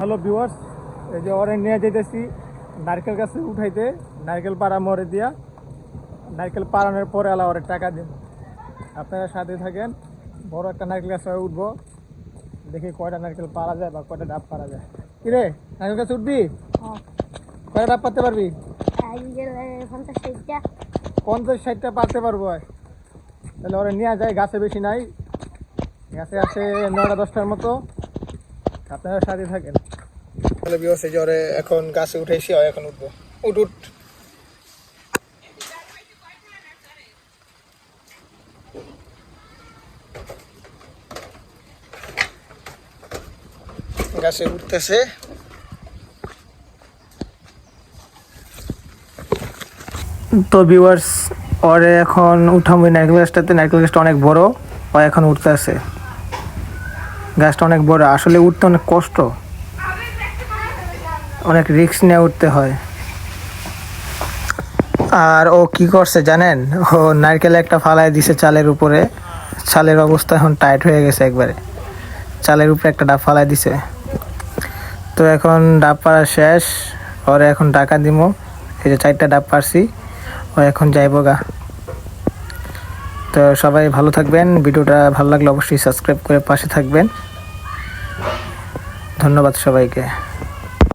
Hello viewers এই যে ওরে নিয়ে যেতেছি নারকেল গাছে উঠাইতে নারকেল পাড়া মরে দিয়া। নারকেল পাড়ানোর পরে আলা ওরে টাকা দিন। আপনারা সাথে থাকেন বড় একটা নারকেল গাছে উঠবো। দেখি কয়টা নারকেল পাড়া যায় বা কয়টা ডাব পাড়া যায়। কিরে নারকেল গাছ উঠবি? কয়টা ডাব পারতে পারবি? পঞ্চাশ ষাটটা। পারতে পারব তাহলে ওরা নিয়ে যায় গাছে বেশি নাই। গাছে আছে নয়টা দশটার মতো। আপনারা সাথে থাকেন। তাহলে বিবসে জ্বরে এখন গাছে উঠেছি আর এখন উঠবো। উঠ উঠ। গাছে উঠতেছে। তো ভিউয়ার্স ওরে এখন উঠাম ওই নারকেল গাছটাতে নারকেল গাছটা অনেক বড় ও এখন উঠতে আছে। গাছটা অনেক বড়। আসলে উঠতে অনেক কষ্ট। অনেক রিস্ক নিয়ে উঠতে হয়। আর ও কি করছে জানেন? ও নারকেল একটা ফালায় দিছে চালের উপরে। চালের অবস্থা এখন টাইট হয়ে গেছে একবারে। চালের উপরে একটা ডাব ফালায় দিছে। তো এখন ডাব পাড়া শেষ। ওরে এখন টাকা দিমো। এই যে চারটা ডাব পারছি ও এখন যাইব গা। তো সবাই ভালো থাকবেন। ভিডিওটা ভালো লাগলে অবশ্যই সাবস্ক্রাইব করে পাশে থাকবেন। ধন্যবাদ সবাইকে।